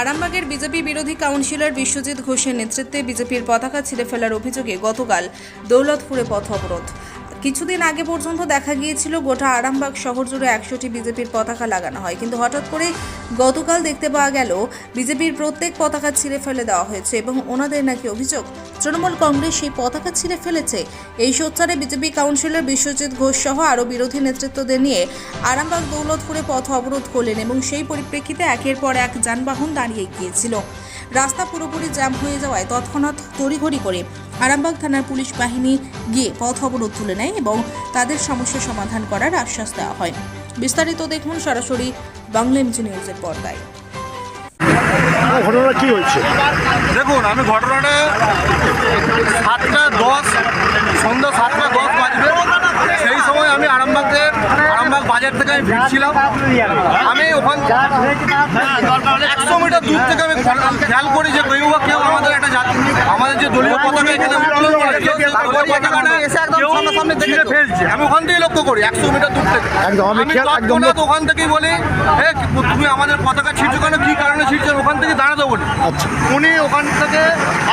আরামবাগের বিজেপি বিরোধী কাউন্সিলর বিশ্বজিৎ ঘোষের নেতৃত্বে বিজেপির পতাকা ছিঁড়ে ফেলার অভিযোগে গতকাল দৌলতপুরে পথ অবরোধ। কিছুদিন আগে পর্যন্ত দেখা গিয়েছিল গোটা আরামবাগ শহর জুড়ে একশোটি বিজেপির পতাকা লাগানো হয়। কিন্তু হঠাৎ করে গতকাল দেখতে পাওয়া গেল, বিজেপির প্রত্যেক পতাকা ছিঁড়ে ফেলে দেওয়া হয়েছে এবং ওনাদের নাকি অভিযোগ, তৃণমূল কংগ্রেস সেই পতাকা ছিঁড়ে ফেলেছে। এই সোচ্চারে বিজেপি কাউন্সিলর বিশ্বজিৎ ঘোষ সহ আরও বিরোধী নেতৃত্বদের নিয়ে আরামবাগ দৌলতপুরে পথ অবরোধ করলেন এবং সেই পরিপ্রেক্ষিতে একের পর এক যানবাহন দাঁড়িয়ে গিয়েছিল। রাস্তা পুরোপুরি জ্যাম হয়ে যাওয়ায় তৎক্ষণাৎ তড়িঘড়ি করে আরামবাগ থানার পুলিশ বাহিনী গিয়ে পথ অবরোধ তুলে নেয় এবং তাদের সমস্যা সমাধান করার আশ্বাস দেওয়া হয়। বিস্তারিত দেখুন সরাসরি বাংলা এমজি নিউজের পর্দায়। ঘটনা কি হয়েছে? দেখুন আমি ঘটনাটা সাতটা দশ সন্ধ্যা সাতটা দশ বাজবে। সেই সময় আমি আরামবাগের আরামবাগ বাজার থেকে আমি ভিড়ছিলাম আমি ওখান একশো মিটার দূর থেকে আমি খেয়াল করি যে কেউ আমাদের একটা আমাদের যে দলীয় পতাকা এখানে পতাকাটা এসে একদম সামনাসামনি ছিঁড়ে ফেলছে। আমি ওখান থেকেই লক্ষ্য করি একশো মিটার দূর থেকে। একদম, আমি একদম ওখান থেকেই বলি এ তুমি আমাদের পতাকা ছিঁড়ছো কেন? কী কারণে ছিঁড়ছেন ওখান থেকে দাঁড়াতে বলি। আচ্ছা। উনি ওখান থেকে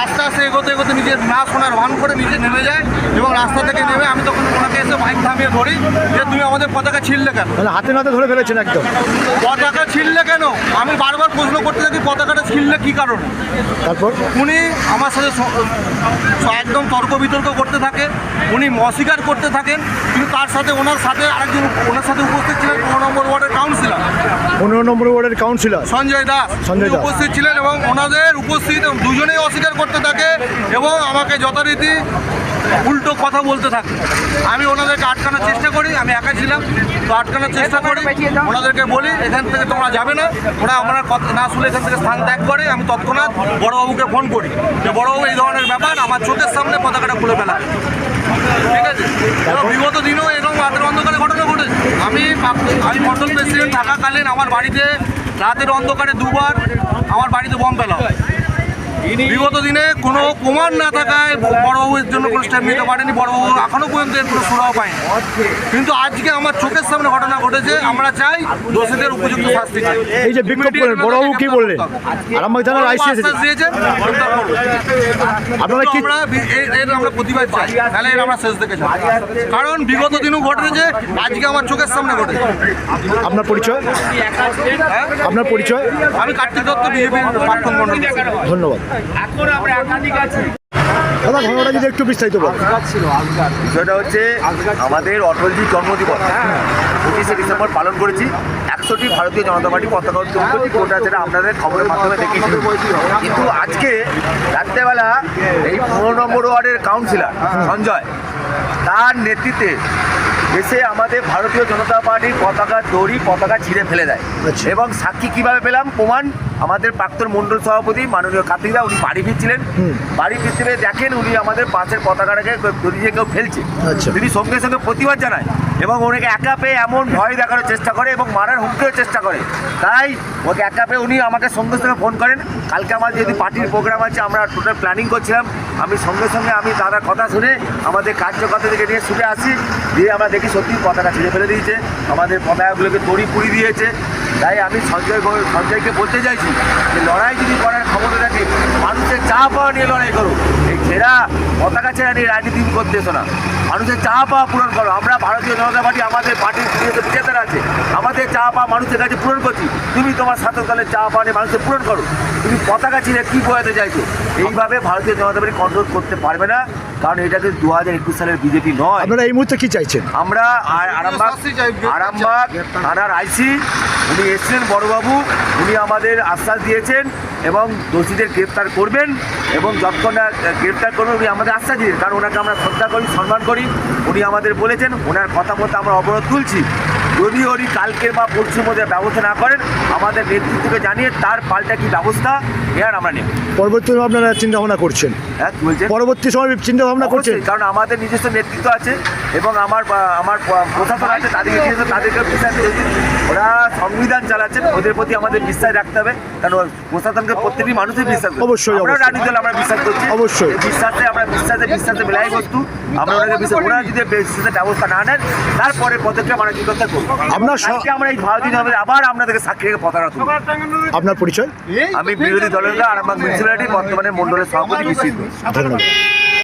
আস্তে আস্তে এগোতে এগোতে নিজের না শোনার ভান করে নিজে নেমে যায় এবং রাস্তা থেকে নেমে আমি তখন ওনাকে এসে বাইক থামিয়ে ধরি যে তুমি আমাদের পতাকা ছিঁড়লে কেন? মানে হাতে নাতে ধরে ফেলেছেন একদম। পতাকা ছিঁড়লে কেন? আমি বারবার প্রশ্ন করতে থাকি পতাকাটা ছিঁড়লে কী কারণে? তারপর? উনি আমার সাথে একদম তর্ক বিতর্ক করতে থাকে। উনি অস্বীকার করতে থাকেন কিন্তু তার সাথে ওনার সাথে আরেকজন ওনার সাথে উপস্থিত ছিলেন পনেরো নম্বর ওয়ার্ডের কাউন্সিলর পনেরো নম্বর ওয়ার্ডের কাউন্সিলর সঞ্জয় দাস। সঞ্জয় উপস্থিত ছিলেন এবং ওনাদের উপস্থিত দুজনেই অস্বীকার করতে থাকে এবং আমাকে যথারীতি উল্টো কথা বলতে থাকে। আমি ওনাদেরকে আটকানোর চেষ্টা করি আমি একা ছিলাম। তো আটকানোর চেষ্টা করি ওনাদেরকে বলি এখান থেকে তোমরা যাবে না ওরা আমার কথা না শুনে এখান থেকে স্থান ত্যাগ করে আমি তৎক্ষণাৎ বড়বাবুকে ফোন করি। যে বড়বাবু এই ধরনের ব্যাপার আমার চোখের সামনে পতাকাটা খুলে ফেলা। বিগত দিনও এরকম রাতের অন্ধকারে ঘটনা ঘটেছে। আমি আমি মন্ডল প্রেসিডেন্ট থাকাকালীন আমার বাড়িতে রাতের অন্ধকারে দুবার আমার বাড়িতে বম ফেলা হয়। বিগত দিনে কোনো প্রমাণ না থাকায় বড়বাবুর জন্য কোনো স্টেপ নিতে পারেনি বড়বাবু এখনও পর্যন্ত এর কোনো সুরাহ পায়নি। কিন্তু আজকে আমার চোখের সামনে ঘটনা ঘটেছে আমরা চাই দোষীদের উপযুক্ত শাস্তি চাই। এই যে বিক্ষোভ করলেন বড়বাবু কি বললেন? আরামবাগ থানার আইসি এসেছে দিয়েছে আপনারা কি আমরা এর- আমরা প্রতিবাদ চাই তাহলে এর আমরা শেষ দেখে কারণ বিগত দিনও ঘটেছে আজকে আমার চোখের সামনে ঘটেছে। আপনার পরিচয়? হ্যাঁ? আপনার পরিচয়? আমি কার্তিক দত্ত বিজেপির প্রাক্তন মন্ডল। ধন্যবাদ। দাদা ঘটনাটা যদি একটু বিস্তারিত বল বিষয়টা হচ্ছে আমাদের অটলজির জন্মদিবস। পঁচিশে ডিসেম্বর পালন করেছি। একশোটি ভারতীয় জনতা পার্টি পতাকা উত্তোলন করেছি কোটা যেটা আপনাদের খবরের মাধ্যমে দেখেছি কিন্তু আজকে রাত্রেবেলা এই পনেরো নম্বর ওয়ার্ডের কাউন্সিলর সঞ্জয় তার নেতৃত্বে এসে আমাদের ভারতীয় জনতা পার্টির পতাকা দড়ি পতাকা ছিঁড়ে ফেলে দেয়। আচ্ছা। এবং সাক্ষী কীভাবে পেলাম? প্রমাণ আমাদের প্রাক্তন মণ্ডল সভাপতি মাননীয় কার্তিকদা উনি বাড়ি ফিরছিলেন। বাড়ি ফিরতে দেখেন উনি আমাদের পাশের পতাকাটাকে দড়ি দিয়ে কেউ ফেলছে। আচ্ছা। তিনি সঙ্গে সঙ্গে প্রতিবাদ জানায় এবং ওনাকে একা পেয়ে এমন ভয় দেখানোর চেষ্টা করে এবং মারার হুমকিও চেষ্টা করে। তাই ওকে একা পেয়ে উনি আমাকে সঙ্গে সঙ্গে ফোন করেন। কালকে আমার যেহেতু পার্টির প্রোগ্রাম আছে আমরা টোটাল প্ল্যানিং করছিলাম। আমি সঙ্গে সঙ্গে আমি দাদার কথা শুনে আমাদের কার্যকর্তা থেকে নিয়ে ছুটে আসি। দিয়ে আমরা দেখি সত্যি পতাকা ছিঁড়ে ফেলে দিয়েছে। আমাদের পতাকাগুলোকে তড়ি পুড়ি দিয়েছে। তাই আমি সঞ্জয় সঞ্জয়কে বলতে চাইছি যে লড়াই যদি করার ক্ষমতা থাকে, মানুষের চা পাওয়া নিয়ে লড়াই করো। এই ছেঁড়া পতাকা ছেঁড়া নিয়ে রাজনীতি করতে না। মানুষের চা পাওয়া পূরণ করো। আমরা ভারতীয় জনতা পার্টি, আমাদের পার্টির বিজেতা বিজেতারা আছে। আমাদের চা পাওয়া মানুষের কাছে পূরণ করছি। তুমি তোমার দলের চা পাওয়া নিয়ে মানুষের পূরণ করো। তুমি পতাকা ছিঁড়ে কী বোঝাতে চাইছো? এইভাবে ভারতীয় জনতা পার্টি কন্ট্রোল করতে পারবে না। কারণ এটা কিন্তু দু হাজার একুশ সালের বিজেপি নয়। আপনারা এই মুহূর্তে কি চাইছেন? আমরা আর- আরামবাগ আরামবাগ থানার আইসি উনি এসছেন বড়বাবু উনি আমাদের আশ্বাস দিয়েছেন এবং দোষীদের গ্রেপ্তার করবেন এবং যতক্ষণ না গ্রেপ্তার করবেন উনি আমাদের আশ্বাস দিয়েছেন। কারণ ওনাকে আমরা শ্রদ্ধা করি সম্মান করি। উনি আমাদের বলেছেন ওনার কথা মতো আমরা অবরোধ তুলছি। যদি উনি কালকে বা পরশুর মধ্যে ব্যবস্থা না করেন আমাদের নেতৃত্বকে জানিয়ে তার পাল্টা কি ব্যবস্থা এর আমরা নেব। পরবর্তী আপনারা চিন্তা ভাবনা করছেন? হ্যাঁ বলছেন? পরবর্তী সময় চিন্তা ভাবনা করছেন? কারণ আমাদের নিজস্ব নেতৃত্ব আছে। এবং আমার আমার প্রশাসন আছে তাদেরকে নিজস্ব তাদেরকে বিশ্বাস রয়েছে ওরা সংবিধান চালাচ্ছেন ওদের প্রতি আমাদের বিশ্বাস রাখতে হবে। কারণ প্রশাসনকে প্রত্যেকটি মানুষের বিশ্বাস অবশ্যই, আমরা। রাজনীতি দল আমরা বিশ্বাস করছি। অবশ্যই। বিশ্বাসে আমরা বিশ্বাসে বিশ্বাসে মেলাই বস্তু। আমরা ওনাকে বিশ্বাস ওরা যদি বিশ্বাসের ব্যবস্থা না নেন তারপরে পদক্ষেপ আমরা কি করতে করব স- আমরা এই ভারতীয় জনতা পার্টি আবার আপনাদেরকে সাক্ষী রেখে পতাকা তুলব। আপনার পরিচয়? আমি বিরোধী দলের আরামবাগ মিউনিসিপ্যালিটি বর্তমানে মন্ডলের সভাপতি। ধন্যবাদ।